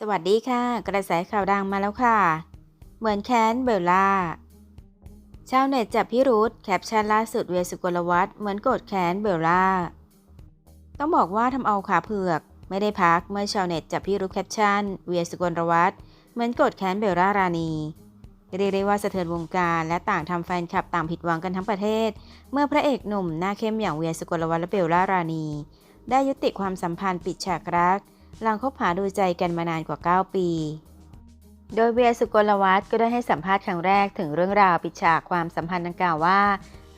สวัสดีค่ะ กระแสข่าวดังมาแล้วค่ะ เหมือนแค้นเบลล่าชาวเน็ตจับพิรุษแคปชั่นล่าสุดเวียสุกลวัฒน์เหมือนโกดแค้นเบลล่า ต้องบอกว่าทำเอาขาเผือกไม่ได้พักเมื่อชาวเน็ตจับพิรุษแคปชั่นเวียสุกลวัฒน์เหมือนโกดแค้นเบลล่ารานีเรียกได้ว่าสะเทือนวงการและต่างทำแฟนคลับต่างผิดหวังกันทั้งประเทศ เมื่อพระเอกหนุ่มหน้าเข้มอย่างเวียสุกลวัฒน์และเบลล่ารานีได้ยุติความสัมพันธ์ปิดฉากรัก หลังคบหาดูใจกันมานานกว่า 9 ปี โดยเวียสุกลวัฒน์ก็ได้ให้สัมภาษณ์ครั้งแรกถึงเรื่องราวปิดฉากความสัมพันธ์ดังกล่าวว่า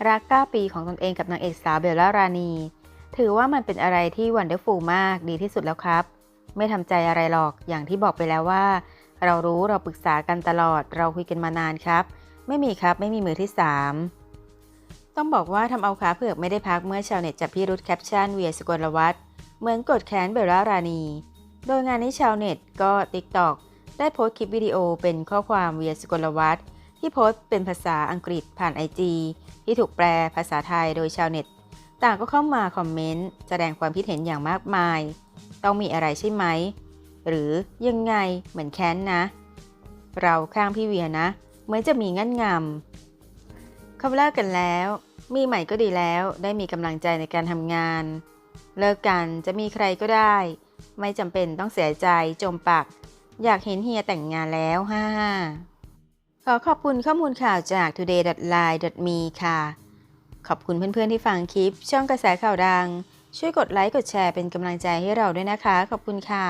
รัก 9 ปีของตนเองกับนางเอกสาวเบลล่ารานี ถือว่ามันเป็นอะไรที่วันเดอร์ฟูลมากดีที่สุดแล้วครับ ไม่ทำใจอะไรหรอกอย่างที่บอกไปแล้วว่า เรารู้เราปรึกษากันตลอด เราคุยกันมานานครับ ไม่มีครับไม่มีมือที่ 3ต้องบอกว่าทำเอาขาเผือกไม่ได้พักเมื่อชาวเน็ตจับพิรุธแคปชั่นเวียสุกลวัฒน์เหมือนกดแค้นเบลล่ารานี โดยงานนี้ชาวเน็ตก็ TikTok ได้โพสต์คลิปวิดีโอเป็นข้อความเวียสกลวัฒน์ที่โพสต์เป็นภาษาอังกฤษผ่าน IG ที่ถูกแปลภาษาไทยโดยชาวเน็ต ต่างก็เข้ามาคอมเมนต์แสดงความคิดเห็นอย่างมากมาย ต้องมีอะไรใช่ไหม หรือยังไงเหมือนแค้นนะ เราข้างพี่เวียนะเหมือนจะมีงั้นงำเขาเลิกกันแล้ว มีใหม่ก็ดีแล้วได้มีกำลังใจในการทำงาน เลิกกันจะมีใครก็ได้ ไม่จำเป็นต้องเสียใจจมปัก อยากเห็นเฮียแต่งงานแล้วฮ่าขอขอบคุณข้อมูลข่าวจาก today.line.me ค่ะ ขอบคุณเพื่อนๆที่ฟังคลิป ช่องกระแสข่าวดัง ช่วยกดไลค์กดแชร์เป็นกำลังใจให้เราด้วยนะคะ ขอบคุณค่ะ